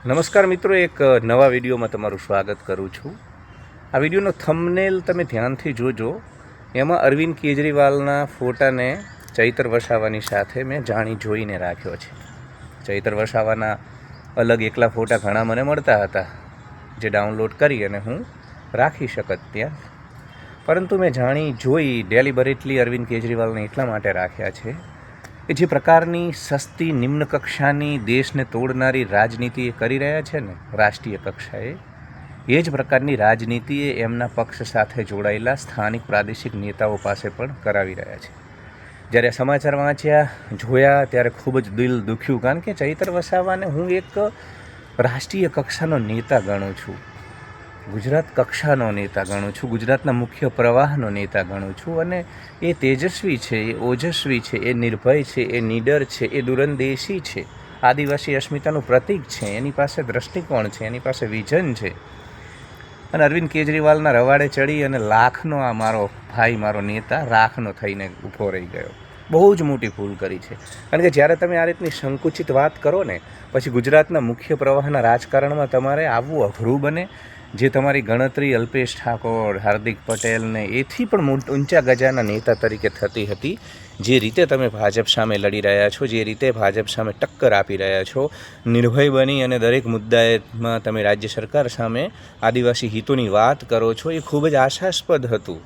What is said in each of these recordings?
નમસ્કાર મિત્રો, એક નવા વિડીયોમાં તમારું સ્વાગત કરું છું. આ વિડીયોનો થંબનેલ તમે ધ્યાનથી જોજો. એમાં અરવિંદ કેજરીવાલના ફોટાને ચૈતર વસાવાની સાથે મેં જાણી જોઈને રાખ્યો છે. ચૈતર વસાવાના અલગ એકલા ફોટા ઘણા મને મળતા હતા, જે ડાઉનલોડ કરી અને હું રાખી શકત ત્યાં. પરંતુ મેં જાણી જોઈ ડેલિબરેટલી અરવિંદ કેજરીવાલને એટલા માટે રાખ્યા છે કે જે પ્રકારની સસ્તી નિમ્ન કક્ષાની દેશને તોડનારી રાજનીતિ એ કરી રહ્યા છે ને, રાષ્ટ્રીય કક્ષાએ, એ જ પ્રકારની રાજનીતિ એ એમના પક્ષ સાથે જોડાયેલા સ્થાનિક પ્રાદેશિક નેતાઓ પાસે પણ કરાવી રહ્યા છે. જ્યારે સમાચાર વાંચ્યા, જોયા, ત્યારે ખૂબ જ દિલ દુખ્યું. કારણ કે ચૈતર વસાવાને હું એક રાષ્ટ્રીય કક્ષાનો નેતા ગણું છું. ગુજરાત કક્ષાનો નેતા ગણું છું, ગુજરાતના મુખ્ય પ્રવાહનો નેતા ગણું છું અને એ તેજસ્વી છે, એ ઓજસ્વી છે, એ નિર્ભય છે, એ નીડર છે, એ દુરંદેશી છે. આદિવાસી અસ્મિતાનું પ્રતીક છે, એની પાસે દ્રષ્ટિકોણ છે, એની પાસે વિઝન છે. અને અરવિંદ કેજરીવાલના રવાડે ચડી અને લાખનો આ મારો ભાઈ, મારો નેતા રાખનો થઈને ઊભો રહી ગયો. બહુ જ મોટી ભૂલ કરી છે. કારણ કે જ્યારે તમે આ રીતની સંકુચિત વાત કરો ને, પછી ગુજરાતના મુખ્ય પ્રવાહના રાજકારણમાં તમારે આવવું અઘરું બને જે તમારી ગણતરી અલ્પેશ ઠાકોર, હાર્દિક પટેલને એથી પણ ઊંચા ગજાના નેતા તરીકે થતી હતી. જે રીતે તમે ભાજપ સામે લડી રહ્યા છો, જે રીતે ભાજપ સામે ટક્કર આપી રહ્યા છો, નિર્ભય બની અને દરેક મુદ્દાએમાં તમે રાજ્ય સરકાર સામે આદિવાસી હિતોની વાત કરો છો, એ ખૂબ જ આશાસ્પદ હતું.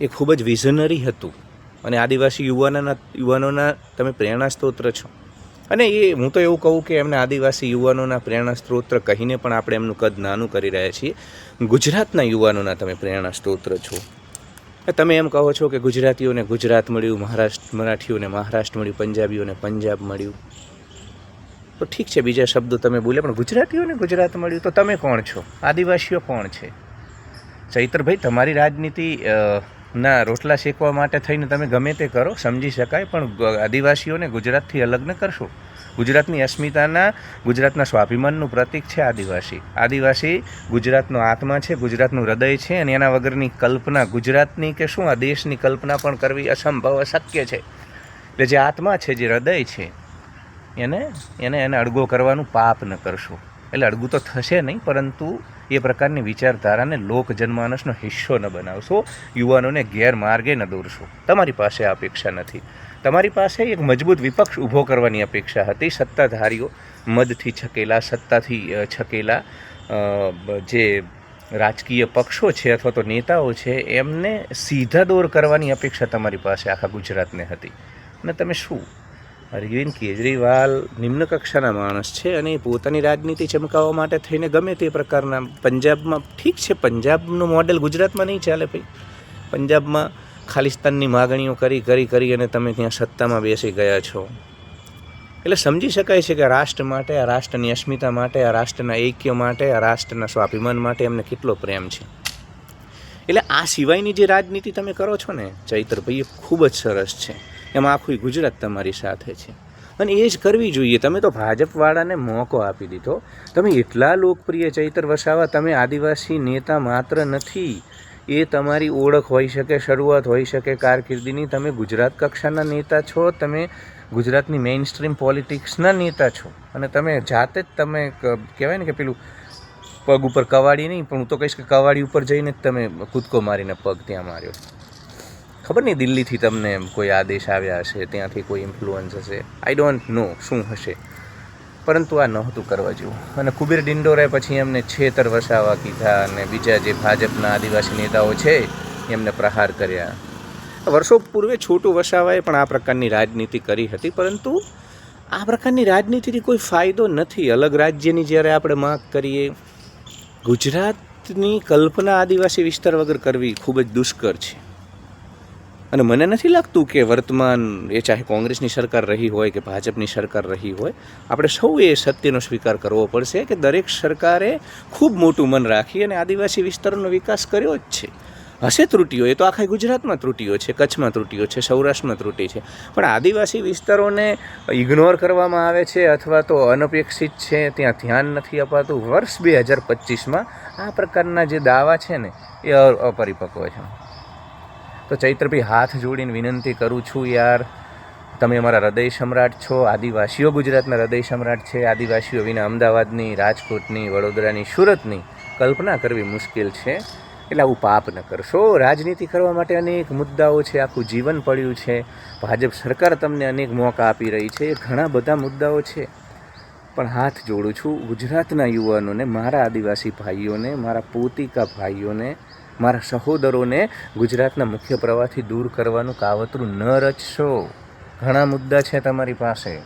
એ ખૂબ જ વિઝનરી હતું. અને આદિવાસી યુવાનોના યુવાનોના તમે પ્રેરણા સ્ત્રોત છો. અને એ હું તો એવું કહું કે એમને આદિવાસી યુવાનોના પ્રેરણા સ્ત્રોત કહીને પણ આપણે એમનું કદ નાનું કરી રહ્યા છીએ. ગુજરાતના યુવાનોના તમે પ્રેરણા સ્ત્રોત છો. તમે એમ કહો છો કે ગુજરાતીઓને ગુજરાત મળ્યું, મહારાષ્ટ્ર, મરાઠીઓને મહારાષ્ટ્ર મળ્યું, પંજાબીઓને પંજાબ મળ્યું. તો ઠીક છે, બીજા શબ્દો તમે બોલે પણ ગુજરાતીઓને ગુજરાત મળ્યું તો તમે કોણ છો? આદિવાસીઓ કોણ છે? ચૈતરભાઈ, તમારી રાજનીતિ ના, રોટલા શેકવા માટે થઈને તમે ગમે તે કરો, સમજી શકાય, પણ આદિવાસીઓને ગુજરાતથી અલગ ન કરશો. ગુજરાતની અસ્મિતાના, ગુજરાતના સ્વાભિમાનનું પ્રતીક છે આદિવાસી. આદિવાસી ગુજરાતનો આત્મા છે, ગુજરાતનું હૃદય છે, અને એના વગરની કલ્પના ગુજરાતની કે શું આ દેશની કલ્પના પણ કરવી અસંભવ અશક્ય છે. એટલે જે આત્મા છે, જે હૃદય છે, એને એને એને અડગો કરવાનું પાપ ન કરશો. એટલે અડગું તો થશે નહીં, પરંતુ એ પ્રકારની વિચારધારાને લોક જનમાનસનો હિસ્સો ન બનાવશો. યુવાનોને ગેરમાર્ગે ન દોરશો. તમારી પાસે આ અપેક્ષા નથી. તમારી પાસે એક મજબૂત વિપક્ષ ઊભો કરવાની અપેક્ષા હતી. સત્તાધારીઓ મદથી છકેલા, સત્તાથી છકેલા જે રાજકીય પક્ષો છે અથવા તો નેતાઓ છે, એમને સીધા દોર કરવાની અપેક્ષા તમારી પાસે આખા ગુજરાતને હતી. અને તમે શું અરવિંદ કેજરીવાલ નિમ્ન કક્ષાના માણસ છે અને એ પોતાની રાજનીતિ ચમકાવવા માટે થઈને ગમે તે પ્રકારના પંજાબમાં, ઠીક છે, પંજાબનું મોડેલ ગુજરાતમાં નહીં ચાલે ભાઈ. પંજાબમાં ખાલિસ્તાનની માગણીઓ કરી કરી કરી અને તમે ત્યાં સત્તામાં બેસી ગયા છો. એટલે સમજી શકાય છે કે રાષ્ટ્ર માટે, આ રાષ્ટ્રની અસ્મિતા માટે, આ રાષ્ટ્રના ઐક્ય માટે, આ રાષ્ટ્રના સ્વાભિમાન માટે એમને કેટલો પ્રેમ છે. એટલે આ સિવાયની જે રાજનીતિ તમે કરો છો ને ચૈત્રભાઈ એ ખૂબ જ સરસ છે. એમાં આખું ગુજરાત તમારી સાથે છે. અને એ જ કરવી જોઈએ. તમે તો ભાજપવાળાને મોકો આપી દીધો. તમે એટલા લોકપ્રિય ચૈતર વસાવા, તમે આદિવાસી નેતા માત્ર નથી. એ તમારી ઓળખ હોઈ શકે, શરૂઆત હોઈ શકે કારકિર્દીની. તમે ગુજરાત કક્ષાના નેતા છો. તમે ગુજરાતની મેઇન સ્ટ્રીમ પોલિટિક્સના નેતા છો. અને તમે જાતે જ તમે કહેવાય ને કે પેલું પગ ઉપર કવાડી નહીં, પણ હું તો કહીશ કે કવાડી ઉપર જઈને જ તમે કૂદકો મારીને પગ ત્યાં માર્યો. ખબર નહીં દિલ્હીથી તમને કોઈ આદેશ આવ્યા હશે, ત્યાંથી કોઈ ઇન્ફ્લુઅન્સ હશે? આઈ ડોન્ટ નો શું હશે. પરંતુ આ નહોતું કરવા જેવું. અને કુબીર ડિંડોરે પછી એમને છેતર વસાવા કીધા અને બીજા જે ભાજપના આદિવાસી નેતાઓ છે, એમને પ્રહાર કર્યા. વર્ષો પૂર્વે છોટું વસાવાએ પણ આ પ્રકારની રાજનીતિ કરી હતી, પરંતુ આ પ્રકારની રાજનીતિથી કોઈ ફાયદો નથી. અલગ રાજ્યની જ્યારે આપણે માંગ કરીએ, ગુજરાતની કલ્પના આદિવાસી વિસ્તાર વગર કરવી ખૂબ જ દુષ્કર છે. અને મને નથી લાગતું કે વર્તમાન એ ચાહે કોંગ્રેસની સરકાર રહી હોય કે ભાજપની સરકાર રહી હોય, આપણે સૌએ સત્યનો સ્વીકાર કરવો પડશે કે દરેક સરકારે ખૂબ મોટું મન રાખી અને આદિવાસી વિસ્તારોનો વિકાસ કર્યો જ છે. હશે ત્રુટીઓ, એ તો આખા ગુજરાતમાં ત્રુટીઓ છે, કચ્છમાં ત્રુટીઓ છે, સૌરાષ્ટ્રમાં ત્રુટી છે. પણ આદિવાસી વિસ્તારોને ઇગ્નોર કરવામાં આવે છે અથવા તો અનપેક્ષિત છે, ત્યાં ધ્યાન નથી અપાતું. વર્ષ બે હજાર પચીસમાં આ પ્રકારના જે દાવા છે ને, એ અપરિપક્વ છે. તો ચૈત્રભાઈ હાથ જોડીને વિનંતી કરું છું યાર. તમે અમારા હૃદય સમ્રાટ છો, આદિવાસીઓ ગુજરાતના હૃદય સમ્રાટ છે, આદિવાસીઓ વિના અમદાવાદની, રાજકોટની, વડોદરાની, સુરતની કલ્પના કરવી મુશ્કેલ છે. એટલે આવું પાપ ન કરશો. રાજનીતિ કરવા માટે અનેક મુદ્દાઓ છે, આખું જીવન પડ્યું છે. ભાજપ સરકાર તમને અનેક મોકા આપી રહી છે. ઘણા બધા મુદ્દાઓ છે. પણ હાથ જોડું છું. ગુજરાતના યુવાનોને, મારા આદિવાસી ભાઈઓને, મારા પોતિકા ભાઈઓને, મારા સહોદરોને ગુજરાતના મુખ્ય પ્રવાહથી દૂર કરવાનું કાવતરું ન રચશો. ઘણા મુદ્દા છે તમારી પાસે.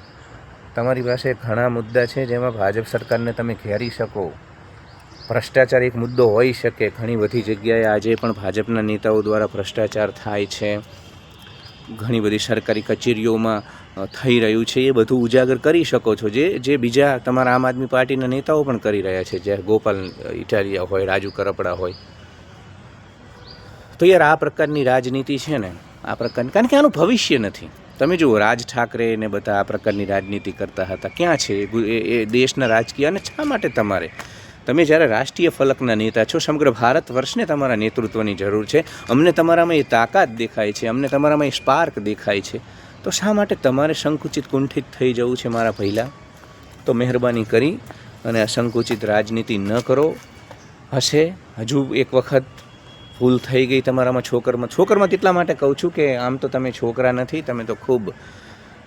તમારી પાસે ઘણા મુદ્દા છે જેમાં ભાજપ સરકારને તમે ઘેરી શકો. ભ્રષ્ટાચાર એક મુદ્દો હોઈ શકે. ઘણી બધી જગ્યાએ આજે પણ ભાજપના નેતાઓ દ્વારા ભ્રષ્ટાચાર થાય છે. ઘણી બધી સરકારી કચેરીઓમાં થઈ રહ્યું છે. એ બધું ઉજાગર કરી શકો છો જે જે બીજા તમારા આમ આદમી પાર્ટીના નેતાઓ પણ કરી રહ્યા છે. જ્યારે ગોપાલ ઇટાલિયા હોય, રાજુ કરપડા હોય. તો યાર આ પ્રકારની રાજનીતિ છે ને, આ પ્રકારની, કારણ કે આનું ભવિષ્ય નથી. તમે જુઓ, રાજ ઠાકરે ને બધા આ પ્રકારની રાજનીતિ કરતા હતા. ક્યાં છે? એ દેશના રાજકીય અને શા માટે તમારે? તમે જ્યારે રાષ્ટ્રીય ફલકના નેતા છો, સમગ્ર ભારત વર્ષને તમારા નેતૃત્વની જરૂર છે. અમને તમારામાં એ તાકાત દેખાય છે, અમને તમારામાં એ સ્પાર્ક દેખાય છે. તો શા માટે તમારે સંકુચિત કુંઠિત થઈ જવું છે મારા પહેલાં તો મહેરબાની કરી અને આ સંકુચિત રાજનીતિ ન કરો. હશે, હજુ એક વખત ભૂલ થઈ ગઈ તમારામાં છોકરમાં. છોકરમાં તેટલા માટે કહું છું કે આમ તો તમે છોકરા નથી, તમે તો ખૂબ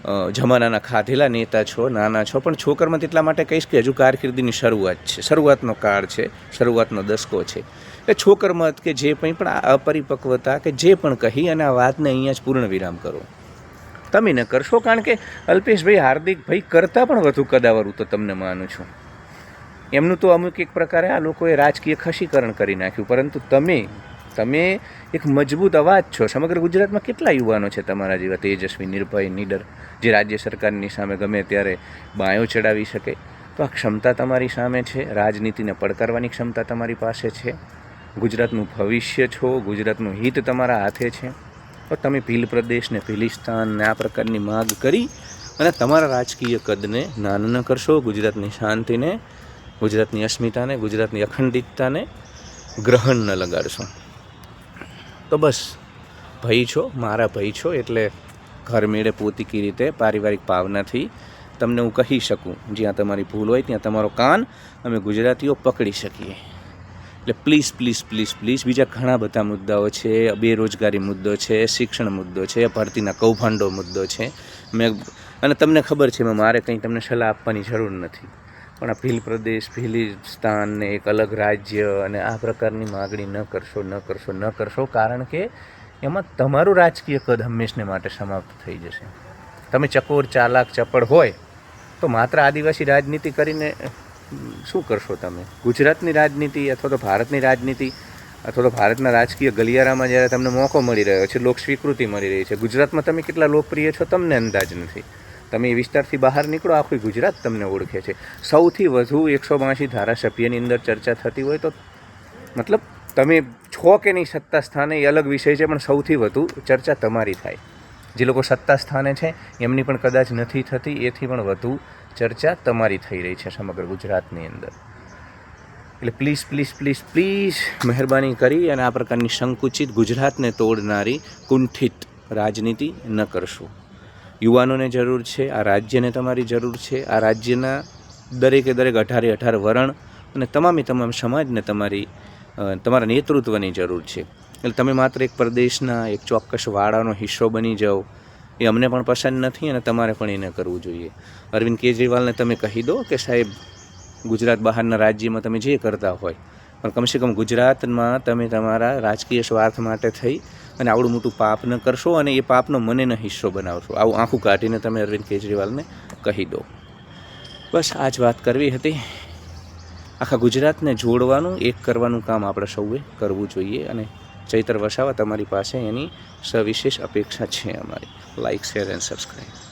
જમાનાના ખાધેલા નેતા છો, નાના છો, પણ છોકરમાં એટલા માટે કહીશ કે હજુ કારકિર્દીની શરૂઆત છે. શરૂઆતનો કાળ છે, શરૂઆતનો દસકો છે. એ છોકરમાં કે જે કંઈ પણ આ અપરિપક્વતા કે જે પણ કહી અને આ વાતને અહીંયા જ પૂર્ણ વિરામ કરો. તમે ન કરશો, કારણ કે અલ્પેશભાઈ હાર્દિકભાઈ કરતાં પણ વધુ કદાવરું તો તમને માનું છું. એમનું તો અમુક એક પ્રકારે આ લોકોએ રાજકીય ખસીકરણ કરી નાખ્યું, પરંતુ તમે તમે એક મજબૂત અવાજ છો. સમગ્ર ગુજરાતમાં કેટલા યુવાનો છે તમારા જેવા? તેજસ્વી, નિર્ભય, નીડર, જે રાજ્ય સરકારની સામે ગમે ત્યારે બાયો ચડાવી શકે. તો આ ક્ષમતા તમારી સામે છે? રાજનીતિને પડકારવાની ક્ષમતા તમારી પાસે છે? ગુજરાતનું ભવિષ્ય છો? ગુજરાતનું હિત તમારા હાથે છે? તો તમે ભીલ પ્રદેશને પીલિસ્તાનને આ પ્રકારની માગ કરી અને તમારા રાજકીય કદને નાનું ન કરશો. ગુજરાતની શાંતિને, ગુજરાતની અસ્મિતાને, ગુજરાતની અખંડિતતાને ગ્રહણ ન લગાડશો. તો બસ, ભાઈ છો, મારા ભાઈ છો, એટલે ઘરમેળે પોતીકી રીતે પારિવારિક ભાવનાથી તમને હું કહી શકું, જ્યાં તમારી ભૂલ હોય ત્યાં તમારો કાન અમે ગુજરાતીઓ પકડી શકીએ. એટલે પ્લીઝ પ્લીઝ પ્લીઝ પ્લીઝ બીજા ઘણા બધા મુદ્દાઓ છે, બેરોજગારી મુદ્દો છે, શિક્ષણ મુદ્દો છે, ભરતીના કૌભાંડો મુદ્દો છે. મેં, અને તમને ખબર છે મેં મારે કંઈ તમને સલાહ આપવાની જરૂર નથી. પણ આ ભીલ પ્રદેશ ભીલિસ્તાનને એક અલગ રાજ્ય અને આ પ્રકારની માગણી ન કરશો ન કરશો ન કરશો, કારણ કે એમાં તમારું રાજકીય કદ હંમેશને માટે સમાપ્ત થઈ જશે. તમે ચકોર, ચાલાક, ચપળ હોય, તો માત્ર આદિવાસી રાજનીતિ કરીને શું કરશો તમે? ગુજરાતની રાજનીતિ અથવા તો ભારતની રાજનીતિ અથવા તો ભારતના રાજકીય ગલિયારામાં જ્યારે તમને મોકો મળી રહ્યો છે લોક સ્વીકૃતિ મળી રહી છે, ગુજરાતમાં તમે કેટલા લોકપ્રિય છો, તમને અંદાજ નથી. તમે એ વિસ્તારથી બહાર નીકળો, આખું ગુજરાત તમને ઓળખે છે. સૌથી વધુ એકસો બાંસી ધારાસભ્યની અંદર ચર્ચા થતી હોય તો મતલબ તમે છો કે નહીં સત્તા સ્થાને એ અલગ વિષય છે, પણ સૌથી વધુ ચર્ચા તમારી થાય. જે લોકો સત્તા સ્થાને છે, એમની પણ કદાચ નથી થતી, એથી પણ વધુ ચર્ચા તમારી થઈ રહી છે સમગ્ર ગુજરાતની અંદર. એટલે પ્લીઝ પ્લીઝ પ્લીઝ પ્લીઝ મહેરબાની કરી અને આ પ્રકારની સંકુચિત ગુજરાતને તોડનારી કુંઠિત રાજનીતિ ન કરશો. યુવાનોને જરૂર છે, આ રાજ્યને તમારી જરૂર છે, આ રાજ્યના દરેકે દરેક અઢારે અઢાર વરણ અને તમામે તમામ સમાજને તમારી તમારા નેતૃત્વની જરૂર છે. એટલે તમે માત્ર એક પ્રદેશના, એક ચોક્કસ વાડાનો હિસ્સો બની જાઓ, એ અમને પણ પસંદ નથી અને તમારે પણ એને કરવું જોઈએ. અરવિંદ કેજરીવાલને તમે કહી દો કે સાહેબ, ગુજરાત બહારના રાજ્યમાં તમે જે કરતા હોય, પણ કમસે કમ ગુજરાતમાં તમે તમારા રાજકીય સ્વાર્થ માટે થઈ અને આવડું મોટું પાપ ન કરશો અને એ પાપનો મને ન હિસ્સો બનાવશો. આવું આંખું કાઢીને તમે અરવિંદ કેજરીવાલને કહી દો. બસ, આ જ વાત કરવી હતી. આખા ગુજરાતને જોડવાનું, એક કરવાનું કામ આપણે સૌએ કરવું જોઈએ અને ચૈતર વસાવા તમારી પાસે એની સવિશેષ અપેક્ષા છે અમારી. Like share and subscribe